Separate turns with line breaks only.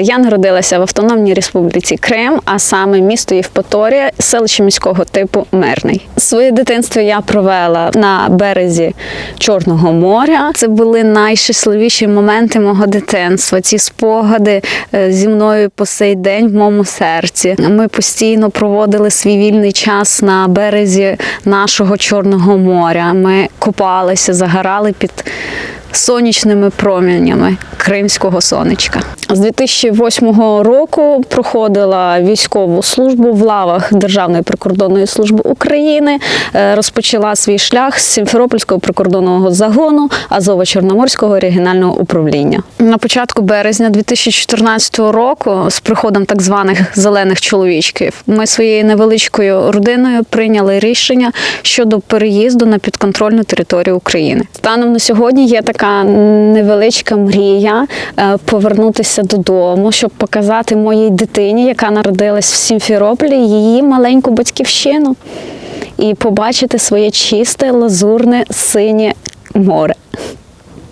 Я народилася в Автономній Республіці Крим, а саме місто Євпаторія, селище міського типу Мирний. Своє дитинство я провела на березі Чорного моря. Це були найщасливіші моменти мого дитинства. Ці спогади е, зі мною по сей день в моєму серці. Ми постійно проводили свій вільний час на березі нашого Чорного моря. Ми купалися, загорали під сонячними промінями кримського сонечка. З 2008 року проходила військову службу в лавах Державної прикордонної служби України. Е, Розпочала свій шлях з Сімферопольського прикордонного загону Азово-Чорноморського регіонального управління. На початку березня 2014 року, з приходом так званих зелених чоловічків, ми своєю невеличкою родиною прийняли рішення щодо переїзду на підконтрольну територію України. Станом на сьогодні є така невеличка мрія е, повернутися додому, щоб показати моїй дитині, яка народилась в Сімферополі, її маленьку батьківщину і побачити своє чисте, лазурне, синє море.